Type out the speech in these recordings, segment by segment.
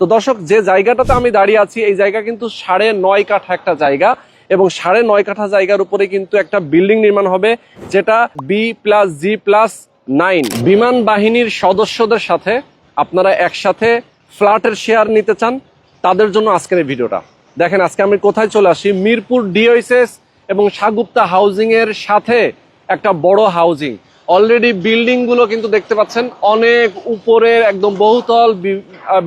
তো দর্শক, যে জায়গাটাতে আমি দাঁড়িয়ে আছি, এই জায়গা কিন্তু সাড়ে নয় কাঠা একটা জায়গা এবং সাড়ে নয় কাঠা জায়গার উপরে কিন্তু একটা বিল্ডিং নির্মাণ হবে, যেটা B plus G plus nine বিমান বাহিনীর সদস্যদের সাথে আপনারা একসাথে ফ্ল্যাটের শেয়ার নিতে চান, তাদের জন্য আজকের এই ভিডিওটা। দেখেন, আজকে আমি কোথায় চলে আসি? মিরপুর ডিওএসএস এবং সাগুপ্তা হাউজিং এর সাথে একটা বড় হাউজিং অলরেডি বিল্ডিংগুলো কিন্তু দেখতে পাচ্ছেন। অনেক উপরের একদম বহুতল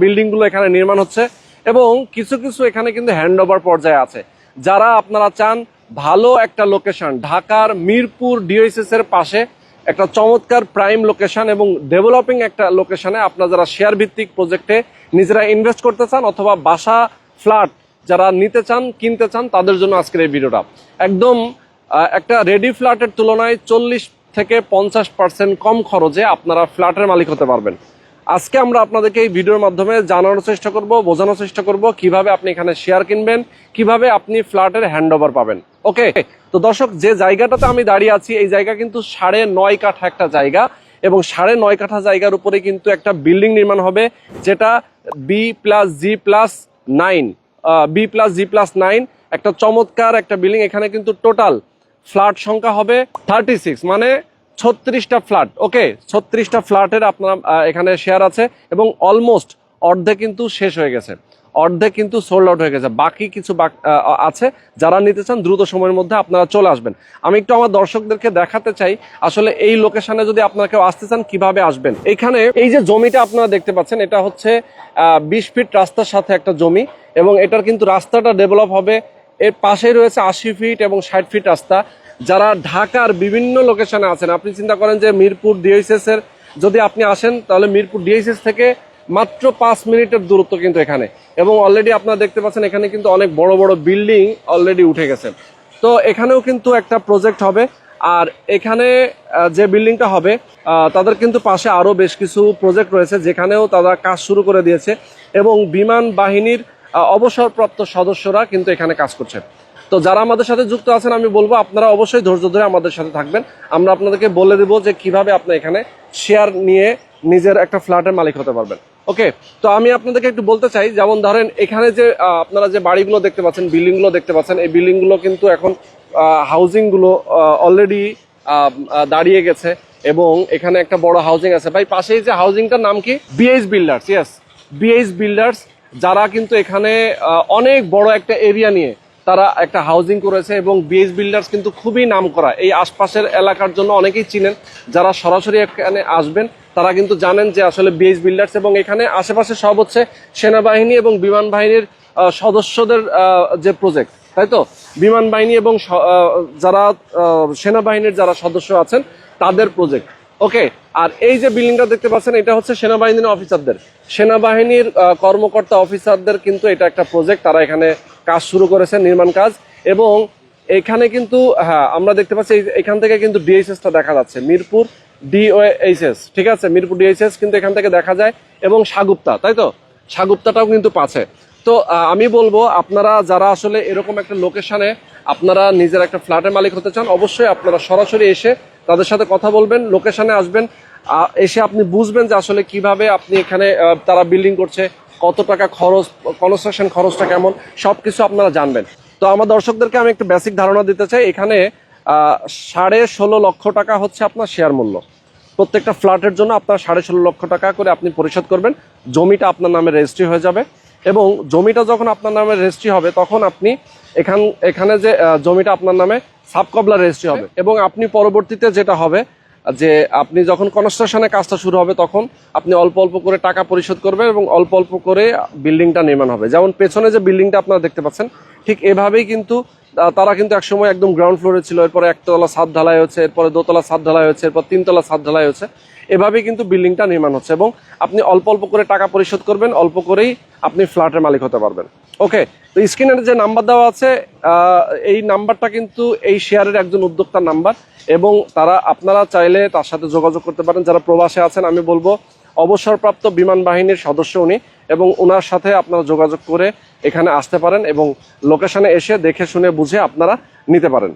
বিল্ডিংগুলো এখানে নির্মাণ হচ্ছে এবং কিছু কিছু এখানে কিন্তু হ্যান্ড ওভার পর্যায়ে আছে। যারা আপনারা চান ভালো একটা লোকেশন ঢাকার মিরপুর ডিওএসএস এর পাশে একটা চমৎকার প্রাইম লোকেশন এবং ডেভেলপিং একটা লোকেশনে আপনারা যারা শেয়ার ভিত্তিক প্রজেক্টে নিজেরা ইনভেস্ট করতে চান অথবা বাসা ফ্ল্যাট যারা নিতে চান, কিনতে চান, তাদের জন্য আজকের এই ভিডিওটা একদম একটা রেডি ফ্ল্যাটের তুলনায় চল্লিশ থেকে পঞ্চাশ পার্সেন্ট কম খরচে আপনারা ফ্ল্যাটের মালিক হতে পারবেন। আজকে আমরা আপনাদেরকে এই ভিডিওর মাধ্যমে জানানোর চেষ্টা করব, বোঝানোর চেষ্টা করব কীভাবে আপনি এখানে শেয়ার কিনবেন, কীভাবে আপনি ফ্ল্যাটের হ্যান্ড ওভার পাবেন। ওকে তো দর্শক, যে জায়গাটাতে আমি দাঁড়িয়ে আছি, এই জায়গা কিন্তু সাড়ে নয় কাঠা একটা জায়গা এবং সাড়ে নয় কাঠা জায়গার উপরে কিন্তু একটা বিল্ডিং নির্মাণ হবে, যেটা B plus G plus nine B plus G plus nine একটা চমৎকার একটা বিল্ডিং এখানে কিন্তু টোটাল ফ্ল্যাট সংখ্যা হবে থার্টি সিক্স মানে ছত্রিশটা ফ্ল্যাট। ওকে, ছত্রিশটা ফ্ল্যাটের আপনার এখানে শেয়ার আছে এবং অলমোস্ট অর্ধেক কিন্তু শেষ হয়ে গেছে। অর্ধেক কিন্তু সোল্ড আউট হয়ে গেছে। বাকি কিছু আছে যারা নিতে চান দ্রুত সময়ের মধ্যে আপনারা চলে আসবেন। আমি একটু আমার দর্শকদেরকে দেখাতে চাই, আসলে এই লোকেশনে যদি আপনারা কেউ আসতে চান, কীভাবে আসবেন? এখানে এই যে জমিটা আপনারা দেখতে পাচ্ছেন, এটা হচ্ছে বিশ ফিট রাস্তার সাথে একটা জমি এবং এটার কিন্তু রাস্তাটা ডেভেলপ হবে এর পাশেই রয়েছে আশি ফিট এবং ষাট ফিট রাস্তা। যারা ঢাকার বিভিন্ন লোকেশনে আছেন, আপনি চিন্তা করেন যে মিরপুর ডিএসএস এর যদি আপনি আসেন, তাহলে মিরপুর ডিএসএস থেকে মাত্র পাঁচ মিনিটের দূরত্ব কিন্তু এখানে। এবং অলরেডি আপনারা দেখতে পাচ্ছেন, এখানে কিন্তু অনেক বড় বড় বিল্ডিং অলরেডি উঠে গেছে। তো এখানেও কিন্তু একটা প্রজেক্ট হবে। আর এখানে যে বিল্ডিংটা হবে তাদের কিন্তু পাশে আরও বেশ কিছু প্রজেক্ট রয়েছে, যেখানেও তারা কাজ শুরু করে দিয়েছে। এবং বিমান বাহিনীর অবসরপ্রাপ্ত সদস্যরা কিন্তু এখানে কাজ করছে তো যারা আমাদের সাথে যুক্ত আছেন, আমি বলব আপনারা অবশ্যই ধৈর্য ধরে আমাদের সাথে থাকবেন। আমরা আপনাদেরকে বলে দেবো যে কীভাবে আপনি এখানে শেয়ার নিয়ে নিজের একটা ফ্ল্যাটের মালিক হতে পারবেন। ওকে, তো আমি আপনাদেরকে একটু বলতে চাই, যেমন ধরেন এখানে যে আপনারা যে বাড়িগুলো দেখতে পাচ্ছেন, বিল্ডিংগুলো দেখতে পাচ্ছেন, এই বিল্ডিংগুলো কিন্তু এখন হাউজিংগুলো অলরেডি দাঁড়িয়ে গেছে এবং এখানে একটা বড় হাউজিং আছে। ভাই, পাশেই যে হাউজিংটার নাম কি? BH builders yes BH builders যারা কিন্তু এখানে অনেক বড় একটা এরিয়া নিয়ে তারা একটা হাউজিং করেছে এবং বিএস বিল্ডার্স কিন্তু খুবই নাম করা এই আশপাশের এলাকার জন্য অনেকেই চিনেন। যারা সরাসরি এখানে আসবেন, তারা কিন্তু জানেন যে আসলে বিএস বিল্ডার্স এবং এখানে আশেপাশে সব হচ্ছে সেনাবাহিনী এবং বিমান বাহিনীর সদস্যদের যে প্রজেক্ট তাই তো? বিমান বাহিনী এবং যারা সেনাবাহিনীর যারা সদস্য আছেন, তাদের প্রজেক্ট ওকে, আর এই যে বিল্ডিংটা দেখতে পাচ্ছেন, এটা হচ্ছে সেনাবাহিনীর অফিসারদের। সেনাবাহিনীর কর্মকর্তা অফিসারদের কিন্তু এটা একটা প্রজেক্ট তারা এখানে কাজ শুরু করেছে, নির্মাণ কাজ। এবং এখানে কিন্তু হ্যাঁ আমরা দেখতে পাচ্ছি এখান থেকে কিন্তু ডিএইচএসটা দেখা যাচ্ছে, মিরপুর ডিওএইচএস ঠিক আছে? মিরপুর ডিএইচএস কিন্তু এখান থেকে দেখা যায়, এবং সাগুপ্তা, তাই তো? সাগুপ্তাটাও কিন্তু পাচ্ছে। তো আমি বলব, আপনারা যারা আসলে এরকম একটা লোকেশনে আপনারা নিজের একটা ফ্ল্যাটের মালিক হতে চান, অবশ্যই আপনারা সরাসরি এসে তাদের সাথে কথা বলবেন, লোকেশনে আসবেন এসে আপনি বুঝবেন যে আসলে কীভাবে আপনি এখানে তারা বিল্ডিং করছে, কত টাকা খরচ কনস্ট্রাকশন খরচটা কেমন সব কিছু আপনারা জানবেন। তো আমার দর্শকদেরকে আমি একটু বেসিক ধারণা দিতে চাই, এখানে সাড়ে ষোলো লক্ষ টাকা হচ্ছে আপনার শেয়ার মূল্য। প্রত্যেকটা ফ্ল্যাটের জন্য আপনার সাড়ে ষোলো লক্ষ টাকা করে আপনি পরিশোধ করবেন, জমিটা আপনার নামে রেজিস্ট্রি হয়ে যাবে এবং জমিটা যখন আপনার নামে রেজিস্ট্রি হবে, তখন আপনি এখান, এখানে যে জমিটা আপনার নামে সাবকবলা রেজিস্ট্রি হবে। এবং আপনি পরবর্তীতে যেটা হবে, যে আপনি যখন কনস্ট্রাকশনের কাজটা শুরু হবে, তখন আপনি অল্প অল্প করে টাকা পরিশোধ করবেন এবং অল্প অল্প করে বিল্ডিংটা নির্মাণ হবে। যেমন পেছনে যে বিল্ডিংটা আপনারা দেখতে পাচ্ছেন, ঠিক এভাবেই কিন্তু তারা কিন্তু একসময় একদম গ্রাউন্ড ফ্লোরে ছিল। এরপরে একতলা সাত ঢালাই হচ্ছে, এরপরে দোতলা সাত ঢালাই হচ্ছে, এরপর তিনতলা সাত ঢালাই হচ্ছে। এভাবেই কিন্তু বিল্ডিংটা নির্মাণ হচ্ছে এবং আপনি অল্প অল্প করে টাকা পরিশোধ করবেন, অল্প করেই আপনি ফ্ল্যাটের মালিক হতে পারবেন। ওকে তো স্ক্রিনের যে নাম্বার দেওয়া আছে এই নাম্বারটা কিন্তু এই শেয়ারের একজন উদ্যোক্তার নাম্বার এবং তারা আপনারা চাইলে তার সাথে যোগাযোগ করতে পারেন। যারা প্রবাসে আছেন, আমি বলব, অবসরপ্রাপ্ত বিমান বাহিনীর সদস্য উনি এবং ওনার সাথে আপনারা যোগাযোগ করে এখানে আসতে পারেন এবং লোকেশনে এসে দেখে শুনে বুঝে আপনারা নিতে পারেন।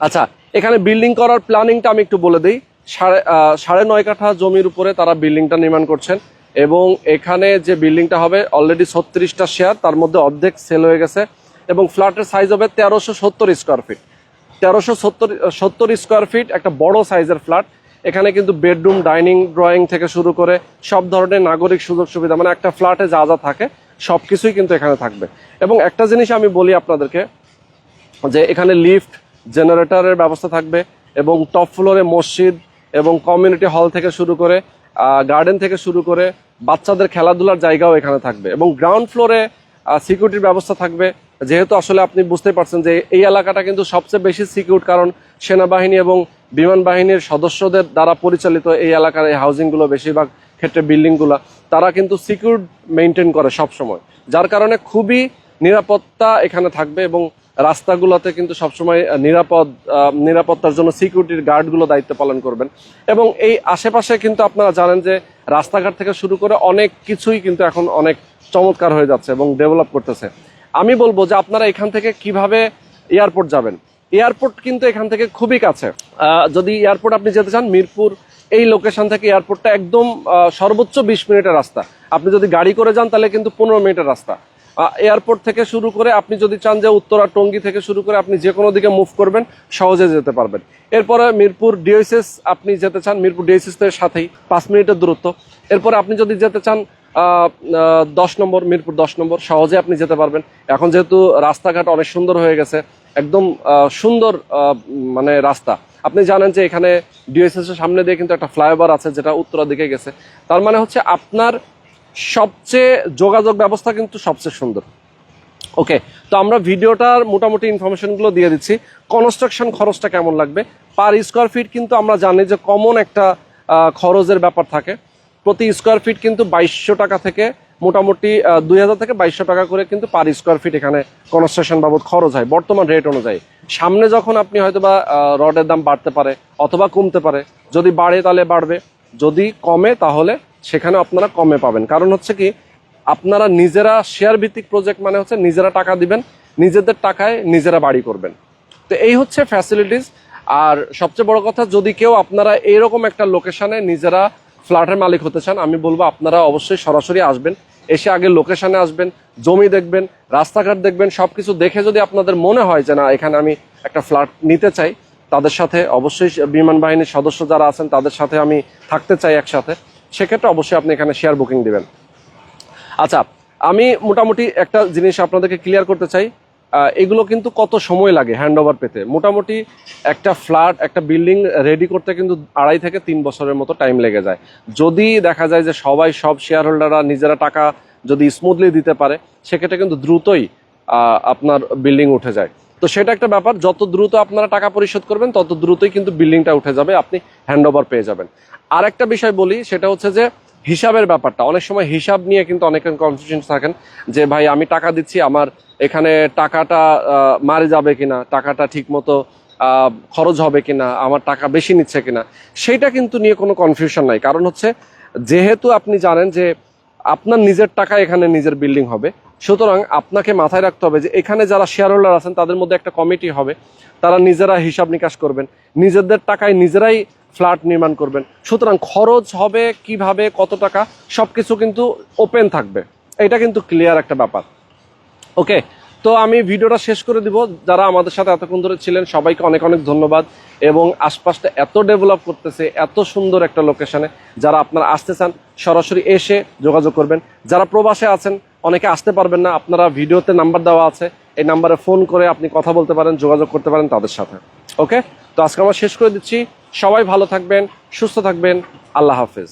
আচ্ছা এখানে বিল্ডিং করার প্ল্যানিংটা আমি একটু বলে দিই। সাড়ে সাড়ে নয় কাঠা জমির উপরে তারা বিল্ডিংটা নির্মাণ করছেন। এবং এখানে যে বিল্ডিংটা হবে অলরেডি ছত্রিশটা শেয়ার তার মধ্যে অর্ধেক সেল হয়ে গেছে এবং ফ্ল্যাটের সাইজ হবে তেরোশো সত্তর স্কোয়ার ফিট তেরোশো সত্তর সত্তর স্কোয়ার ফিট একটা বড় সাইজের ফ্ল্যাট এখানে কিন্তু বেডরুম ডাইনিং ড্রয়িং থেকে শুরু করে সব ধরনের নাগরিক সুযোগ সুবিধা মানে একটা ফ্ল্যাটে যা যা থাকে সব কিছুই কিন্তু এখানে থাকবে। এবং একটা জিনিস আমি বলি আপনাদেরকে, যে এখানে লিফট জেনারেটরের ব্যবস্থা থাকবে এবং টপ ফ্লোরে মসজিদ এবং কমিউনিটি হল থেকে শুরু করে গার্ডেন থেকে শুরু করে বাচ্চাদের খেলাধুলার জায়গাও এখানে থাকবে এবং গ্রাউন্ড ফ্লোরে সিকিউরিটির ব্যবস্থা থাকবে। যেহেতু আসলে আপনি বুঝতে পারছেন যে এই এলাকাটা কিন্তু সবচেয়ে বেশি সিকিউর কারণ সেনাবাহিনী এবং বিমান বাহিনীর সদস্যদের দ্বারা পরিচালিত এই এলাকার এই হাউজিংগুলো বেশিরভাগ ক্ষেত্রে বিল্ডিংগুলো তারা কিন্তু সিকিউর মেনটেন করে সব সময় যার কারণে খুবই নিরাপত্তা এখানে থাকবে এবং রাস্তাগুলোতে কিন্তু সবসময় নিরাপদ নিরাপত্তার জন্য সিকিউরিটির গার্ডগুলো দায়িত্ব পালন করবেন। এবং এই আশেপাশে কিন্তু আপনারা জানেন যে রাস্তাঘাট থেকে শুরু করে অনেক কিছুই কিন্তু এখন অনেক চমৎকার হয়ে যাচ্ছে এবং ডেভেলপ করতেছে। আমি বলব যে আপনারা এখান থেকে কীভাবে এয়ারপোর্ট যাবেন? এয়ারপোর্ট কিন্তু এখান থেকে খুবই কাছে। যদি এয়ারপোর্ট আপনি যেতে চান, মিরপুর, এই লোকেশন থেকে এয়ারপোর্টটা একদম সর্বোচ্চ বিশ মিনিটের রাস্তা। আপনি যদি গাড়ি করে যান, তাহলে কিন্তু পনেরো মিনিটের রাস্তা। এয়ারপোর্ট থেকে শুরু করে আপনি যদি চান যে উত্তরা টঙ্গী থেকে শুরু করে আপনি যে কোনো দিকে মুভ করবেন, সহজে যেতে পারবেন। এরপরে মিরপুর ডিএসএস আপনি যেতে চান, মিরপুর ডিএসএস এর সাথেই পাঁচ মিনিটের দূরত্ব। এরপরে আপনি যদি যেতে চান দশ নম্বর, মিরপুর দশ নম্বর, সহজে আপনি যেতে পারবেন। এখন যেহেতু রাস্তাঘাট অনেক সুন্দর হয়ে গেছে, একদম সুন্দর মানে রাস্তা। আপনি জানেন যে এখানে ডিএসএস এর সামনে দিয়ে কিন্তু একটা ফ্লাইওভার আছে, যেটা উত্তরা দিকে গেছে। তার মানে হচ্ছে আপনার সবচেয়ে যোগাযোগ ব্যবস্থা কিন্তু সবচেয়ে সুন্দর। ওকে তো আমরা ভিডিওটার মোটামুটি ইনফরমেশনগুলো দিয়ে দিচ্ছি। কনস্ট্রাকশন খরচটা কেমন লাগবে? পার স্কোয়ার ফিট কিন্তু আমরা জানি যে কমন একটা খরচের ব্যাপার থাকে। প্রতি স্কোয়ার ফিট কিন্তু বাইশশো টাকা থেকে মোটামুটি দুই হাজার থেকে বাইশশো টাকা করে কিন্তু পার স্কোয়ার ফিট এখানে কনস্ট্রাকশন বাবদ খরচ হয়, বর্তমান রেট অনুযায়ী। সামনে যখন আপনি হয়তো বা রডের দাম বাড়তে পারে অথবা কমতে পারে, যদি বাড়ে তাহলে বাড়বে। যদি কমে তাহলে সেখানে আপনারা কমে পাবেন। কারণ হচ্ছে কি, আপনারা নিজেরা শেয়ার ভিত্তিক প্রজেক্ট মানে হচ্ছে নিজেরা টাকা দিবেন, নিজেদের টাকায় নিজেরা বাড়ি করবেন। তো এই হচ্ছে ফ্যাসিলিটিস আর সবচেয়ে বড় কথা, যদি কেউ আপনারা এইরকম একটা লোকেশানে নিজেরা ফ্ল্যাটের মালিক হতে চান, আমি বলব আপনারা অবশ্যই সরাসরি আসবেন, এসে আগে লোকেশানে আসবেন, জমি দেখবেন, রাস্তাঘাট দেখবেন সব কিছু দেখে যদি আপনাদের মনে হয় যে, না, এখানে আমি একটা ফ্ল্যাট নিতে চাই, তাদের সাথে অবশ্যই বিমান বাহিনীর সদস্য যারা আছেন, তাদের সাথে আমি থাকতে চাই একসাথে। সেক্ষেত্রে অবশ্যই আপনি এখানে শেয়ার বুকিং দেবেন। আচ্ছা আমি মোটামুটি একটা জিনিস আপনাদেরকে ক্লিয়ার করতে চাই। এগুলো কিন্তু কত সময় লাগে হ্যান্ড ওভার পেতে? মোটামুটি একটা ফ্ল্যাট একটা বিল্ডিং রেডি করতে কিন্তু আড়াই থেকে তিন বছরের মতো টাইম লেগে যায়। যদি দেখা যায় যে সবাই, সব শেয়ার হোল্ডাররা নিজেরা টাকা যদি স্মুথলি দিতে পারে, সেক্ষেত্রে কিন্তু দ্রুতই আপনার বিল্ডিং উঠে যায়। তো সেটা একটা ব্যাপার, যত দ্রুত আপনারা টাকা পরিশোধ করবেন, তত দ্রুতই কিন্তু বিল্ডিংটা উঠে যাবে, আপনি হ্যান্ড ওভার পেয়ে যাবেন। আর একটা বিষয় বলি, সেটা হচ্ছে যে হিসাবের ব্যাপারটা। অনেক সময় হিসাব নিয়ে কিন্তু অনেক কনফিউশন থাকেন যে, ভাই, আমি টাকা দিচ্ছি, আমার এখানে টাকাটা মারে যাবে কিনা? টাকাটা ঠিক মতো খরচ হবে কিনা? আমার টাকা বেশি নিচ্ছে কিনা? সেইটা কিন্তু নিয়ে কোনো কনফিউশন নাই। কারণ হচ্ছে, যেহেতু আপনি জানেন যে, আপনার নিজের টাকা এখানে নিজের বিল্ডিং হবে সুতরাং আপনাকে মাথায় রাখতে হবে যে এখানে যারা শেয়ার হোল্ডার আছেন, তাদের মধ্যে একটা কমিটি হবে। তারা নিজেরা হিসাব নিকাশ করবেন। নিজেদের টাকায় নিজেরাই ফ্ল্যাট নির্মাণ করবেন। সুতরাং খরচ হবে, কীভাবে, কত টাকা, সবকিছু কিন্তু ওপেন থাকবে। এটা কিন্তু ক্লিয়ার একটা ব্যাপার। ওকে তো আমি ভিডিওটা শেষ করে দিব। যারা আমাদের সাথে এতক্ষণ ধরে ছিলেন, সবাইকে অনেক অনেক ধন্যবাদ। এবং আশপাশটা এত ডেভেলপ করতেছে, এত সুন্দর একটা লোকেশনে যারা আপনারা আসতে চান, সরাসরি এসে যোগাযোগ করবেন। যারা প্রবাসে আছেন অনেকে আসতে পারবেন না, আপনারা ভিডিওতে নাম্বার দেওয়া আছে, এই নাম্বারে ফোন করে আপনি কথা বলতে পারেন, যোগাযোগ করতে পারেন তাদের সাথে, ওকে? তো আজকে আমরা শেষ করে দিচ্ছি, সবাই ভালো থাকবেন, সুস্থ থাকবেন, আল্লাহ হাফেজ।